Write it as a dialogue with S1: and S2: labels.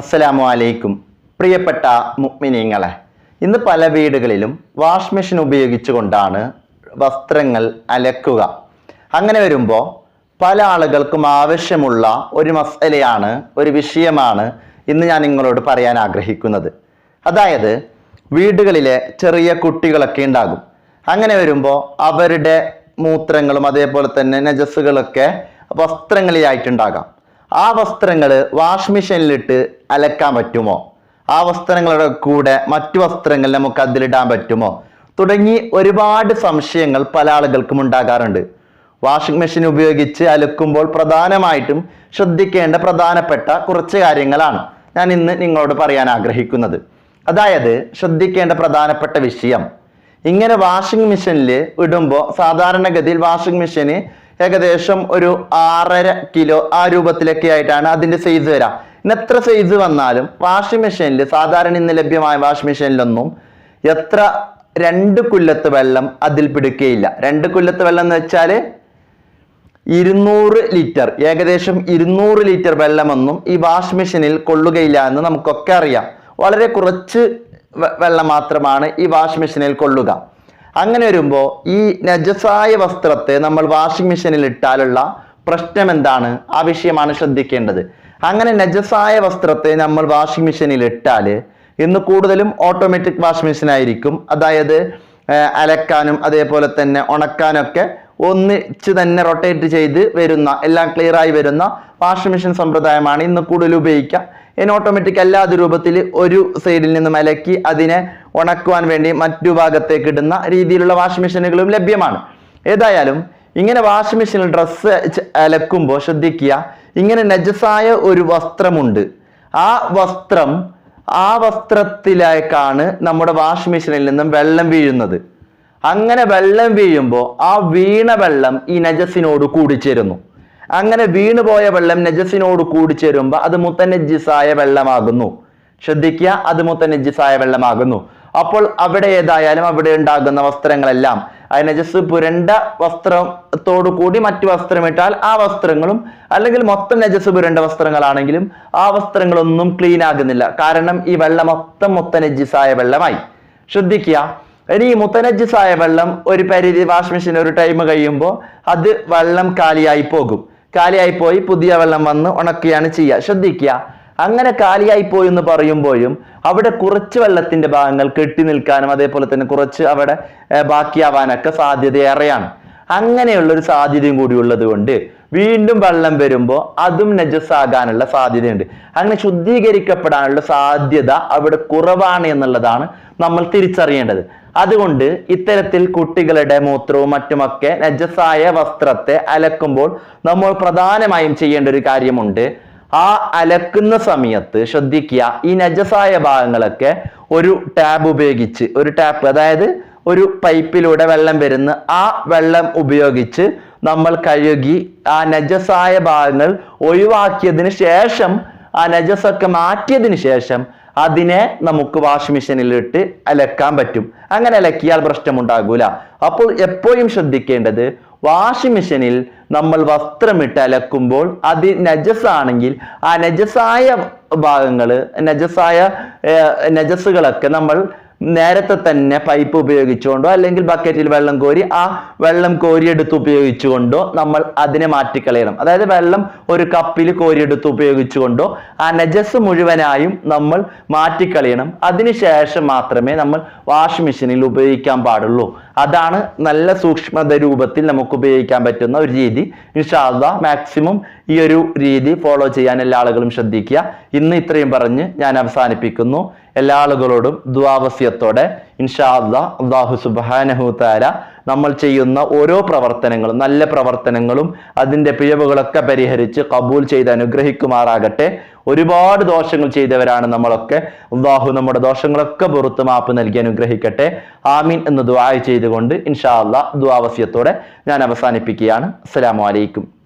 S1: അസ്സലാമു അലൈക്കും പ്രിയപ്പെട്ട മുഅ്മിനീങ്ങളെ ഇന്ന് പല വീടുകളിലും വാഷ് മെഷീൻ ഉപയോഗിച്ചുകൊണ്ടാണ് വസ്ത്രങ്ങൾ അലക്കുക. അങ്ങനെ വരുമ്പോൾ പല ആളുകൾക്കും ആവശ്യമുള്ള ഒരു മസലയാണ് ഒരു വിഷയമാണ് ഇന്ന് ഞാൻ നിങ്ങളോട് പറയാൻ ആഗ്രഹിക്കുന്നത്. അതായത് വീടുകളിലെ ചെറിയ കുട്ടികളൊക്കെ ഉണ്ടാകും. അങ്ങനെ വരുമ്പോൾ അവരുടെ മൂത്രങ്ങളും അതേപോലെ തന്നെ നജസ്സുകളൊക്കെ വസ്ത്രങ്ങളിലായിട്ടുണ്ടാകാം. ആ വസ്ത്രങ്ങൾ വാഷ് മെഷീനിലിട്ട് അലക്കാൻ പറ്റുമോ? ആ വസ്ത്രങ്ങളുടെ കൂടെ മറ്റു വസ്ത്രങ്ങൾ നമുക്ക് അതിലിടാൻ പറ്റുമോ? തുടങ്ങി ഒരുപാട് സംശയങ്ങൾ പല ആളുകൾക്കും ഉണ്ടാകാറുണ്ട്. വാഷിംഗ് മെഷീൻ ഉപയോഗിച്ച് അലക്കുമ്പോൾ പ്രധാനമായിട്ടും ശ്രദ്ധിക്കേണ്ട പ്രധാനപ്പെട്ട കുറച്ച് കാര്യങ്ങളാണ് ഞാൻ ഇന്ന് നിങ്ങളോട് പറയാൻ ആഗ്രഹിക്കുന്നത്. അതായത് ശ്രദ്ധിക്കേണ്ട പ്രധാനപ്പെട്ട വിഷയം. ഇങ്ങനെ വാഷിംഗ് മെഷീനിൽ ഇടുമ്പോൾ സാധാരണഗതിയിൽ വാഷിംഗ് മെഷീന് ഏകദേശം ഒരു ആറര കിലോ ആ രൂപത്തിലൊക്കെ ആയിട്ടാണ് അതിന്റെ സൈസ് വരാം. ഇന്ന് എത്ര സൈസ് വന്നാലും വാഷിംഗ് മെഷീനിൽ സാധാരണ ഇന്ന് ലഭ്യമായ വാഷിംഗ് മെഷീനിലൊന്നും എത്ര രണ്ട് കുല്ലത്ത് വെള്ളം അതിൽ പിടിക്കുകയില്ല രണ്ട് കുല്ലത്ത് വെള്ളം എന്ന് വെച്ചാൽ ഇരുന്നൂറ് ലിറ്റർ ഏകദേശം ഇരുന്നൂറ് ലിറ്റർ വെള്ളമൊന്നും ഈ വാഷ് മെഷീനിൽ കൊള്ളുകയില്ല എന്ന് നമുക്കൊക്കെ അറിയാം. വളരെ കുറച്ച് വെള്ളം മാത്രമാണ് ഈ വാഷ് മെഷീനിൽ കൊള്ളുക. അങ്ങനെ വരുമ്പോൾ ഈ നജസായ വസ്ത്രത്തെ നമ്മൾ വാഷിംഗ് മെഷീനിൽ ഇട്ടാലുള്ള പ്രശ്നം എന്താണ്? ആ വിഷയമാണ് ശ്രദ്ധിക്കേണ്ടത്. അങ്ങനെ നജസായ വസ്ത്രത്തെ നമ്മൾ വാഷിംഗ് മെഷീനിൽ ഇട്ടാൽ ഇന്ന് കൂടുതലും ഓട്ടോമാറ്റിക് വാഷിംഗ് മെഷീൻ ആയിരിക്കും. അതായത് അലക്കാനും അതേപോലെ തന്നെ ഉണക്കാനൊക്കെ ഒന്നിച്ച് തന്നെ റൊട്ടേറ്റ് ചെയ്ത് വരുന്ന എല്ലാം ക്ലിയറായി വരുന്ന വാഷിംഗ് മെഷീൻ സമ്പ്രദായമാണ് ഇന്ന് കൂടുതൽ ഉപയോഗിക്കുക ഇനി ഓട്ടോമാറ്റിക് അല്ലാത്ത രൂപത്തിൽ ഒരു സൈഡിൽ നിന്നും അലക്കി അതിനെ ഉണക്കുവാൻ വേണ്ടി മറ്റു ഭാഗത്തേക്ക് ഇടുന്ന രീതിയിലുള്ള വാഷിംഗ് മെഷീനുകളും ലഭ്യമാണ്. ഏതായാലും ഇങ്ങനെ വാഷിംഗ് മെഷീനിൽ ഡ്രസ്സ് അലക്കുമ്പോൾ ശ്രദ്ധിക്കുക ഇങ്ങനെ നജസായ ഒരു വസ്ത്രമുണ്ട്. ആ വസ്ത്രം ആ വസ്ത്രത്തിലേക്കാണ് നമ്മുടെ വാഷിംഗ് മെഷീനിൽ നിന്നും വെള്ളം വീഴുന്നത്. അങ്ങനെ വെള്ളം വീഴുമ്പോൾ ആ വീണ വെള്ളം ഈ നജസിനോട് കൂടി ചേരുന്നു. അങ്ങനെ വീണുപോയ വെള്ളം നജസിനോട് കൂടിച്ചേരുമ്പോൾ അത് മുത്തനജിസായ വെള്ളമാകുന്നു. ശ്രദ്ധിക്കുക അത് മുത്തനജിസായ വെള്ളമാകുന്നു. അപ്പോൾ അവിടെ ഏതായാലും അവിടെ ഉണ്ടാകുന്ന വസ്ത്രങ്ങളെല്ലാം നജസ് പുരണ്ട വസ്ത്രത്തോടു കൂടി മറ്റു വസ്ത്രമിട്ടാൽ ആ വസ്ത്രങ്ങളും അല്ലെങ്കിൽ മൊത്തം നജസ് പുരണ്ട വസ്ത്രങ്ങളാണെങ്കിലും ആ വസ്ത്രങ്ങളൊന്നും ക്ലീൻ ആകുന്നില്ല. കാരണം ഈ വെള്ളം മൊത്തം മുത്തനജിസായ വെള്ളമായി. ശ്രദ്ധിക്കുക. ഇനി ഈ മുത്തനജിസായ വെള്ളം ഒരു പരിധി വാഷ് മെഷീൻ ഒരു ടൈം കഴിയുമ്പോൾ അത് വെള്ളം കാലിയായി പോകും. കാലിയായി പോയി പുതിയ വെള്ളം വന്ന് ഉണക്കുകയാണ് ചെയ്യുക. ശ്രദ്ധിക്കുക. അങ്ങനെ കാലിയായി എന്ന് പറയുമ്പോഴും അവിടെ കുറച്ച് വെള്ളത്തിന്റെ ഭാഗങ്ങൾ കെട്ടി നിൽക്കാനും അതേപോലെ തന്നെ കുറച്ച് അവിടെ ബാക്കിയാവാനൊക്കെ സാധ്യത ഏറെയാണ് അങ്ങനെയുള്ള ഒരു സാധ്യതയും കൂടി ഉള്ളത് കൊണ്ട് വീണ്ടും വെള്ളം വരുമ്പോൾ അതും നജസ്സാകാനുള്ള സാധ്യതയുണ്ട്. അങ്ങനെ ശുദ്ധീകരിക്കപ്പെടാനുള്ള സാധ്യത അവിടെ കുറവാണ് എന്നുള്ളതാണ് നമ്മൾ തിരിച്ചറിയേണ്ടത്. അതുകൊണ്ട് ഇത്തരത്തിൽ കുട്ടികളുടെ മൂത്രവും മറ്റുമൊക്കെ നജസ്സായ വസ്ത്രത്തെ അലക്കുമ്പോൾ നമ്മൾ പ്രധാനമായും ചെയ്യേണ്ട ഒരു കാര്യമുണ്ട്. ആ അലക്കുന്ന സമയത്ത് ശ്രദ്ധിക്കുക. ഈ നജസായ ഭാഗങ്ങളൊക്കെ ഒരു ടാബ് ഉപയോഗിച്ച് ഒരു ടാപ്പ് അതായത് ഒരു പൈപ്പിലൂടെ വെള്ളം വരുന്ന ആ വെള്ളം ഉപയോഗിച്ച് നമ്മൾ കഴുകി ആ നജസായ ഭാഗങ്ങൾ ഒഴിവാക്കിയതിന് ശേഷം ആ നജസൊക്കെ മാറ്റിയതിന് ശേഷം അതിനെ നമുക്ക് വാഷ് മെഷീനിലിട്ട് അലക്കാൻ പറ്റും. അങ്ങനെ അലക്കിയാൽ പ്രശ്നമുണ്ടാകൂല. അപ്പോൾ എപ്പോഴും ശ്രദ്ധിക്കേണ്ടത് വാഷിംഗ് മെഷീനിൽ നമ്മൾ വസ്ത്രമിട്ട് അലക്കുമ്പോൾ അത് നജസ് ആണെങ്കിൽ ആ നജസായ ഭാഗങ്ങൾ നജസായ നജസുകളൊക്കെ നമ്മൾ നേരത്തെ തന്നെ പൈപ്പ് ഉപയോഗിച്ചുകൊണ്ടോ അല്ലെങ്കിൽ ബക്കറ്റിൽ വെള്ളം കോരി ആ വെള്ളം കോരിയെടുത്ത് ഉപയോഗിച്ചുകൊണ്ടോ നമ്മൾ അതിനെ മാറ്റിക്കളയണം. അതായത് വെള്ളം ഒരു കപ്പിൽ കോരിയെടുത്ത് ഉപയോഗിച്ചുകൊണ്ടോ ആ നജസ് മുഴുവനായും നമ്മൾ മാറ്റിക്കളയണം. അതിനുശേഷം മാത്രമേ നമ്മൾ വാഷിംഗ് മെഷീനിൽ ഉപയോഗിക്കാൻ പാടുള്ളൂ. അതാണ് നല്ല സൂക്ഷ്മത രൂപത്തിൽ നമുക്ക് ഉപയോഗിക്കാൻ പറ്റുന്ന ഒരു രീതി. ഇൻഷാല്ല മാക്സിമം ഈ ഒരു രീതി ഫോളോ ചെയ്യാൻ എല്ലാ ആളുകളും ശ്രദ്ധിക്കുക. ഇന്ന് ഇത്രയും പറഞ്ഞ് ഞാൻ അവസാനിപ്പിക്കുന്നു. എല്ലാ ആളുകളോടും ദ്വാവസ്യത്തോടെ ഇൻഷാല്ല അള്ളാഹു സുബാനഹു താര നമ്മൾ ചെയ്യുന്ന ഓരോ പ്രവർത്തനങ്ങളും നല്ല പ്രവർത്തനങ്ങളും അതിന്റെ പിഴവുകളൊക്കെ പരിഹരിച്ച് കബൂൽ ചെയ്ത് അനുഗ്രഹിക്കുമാറാകട്ടെ. ഒരുപാട് ദോഷങ്ങൾ ചെയ്തവരാണ് നമ്മളൊക്കെ. അള്ളാഹു നമ്മുടെ ദോഷങ്ങളൊക്കെ പുറത്ത് മാപ്പ് നൽകി അനുഗ്രഹിക്കട്ടെ. ആമീൻ എന്ന് ദുആ ചെയ്തുകൊണ്ട് ഇൻഷാ അള്ളാഹ് ദ്വാവസ്യത്തോടെ ഞാൻ അവസാനിപ്പിക്കുകയാണ്. അസ്സലാമു അലൈക്കും.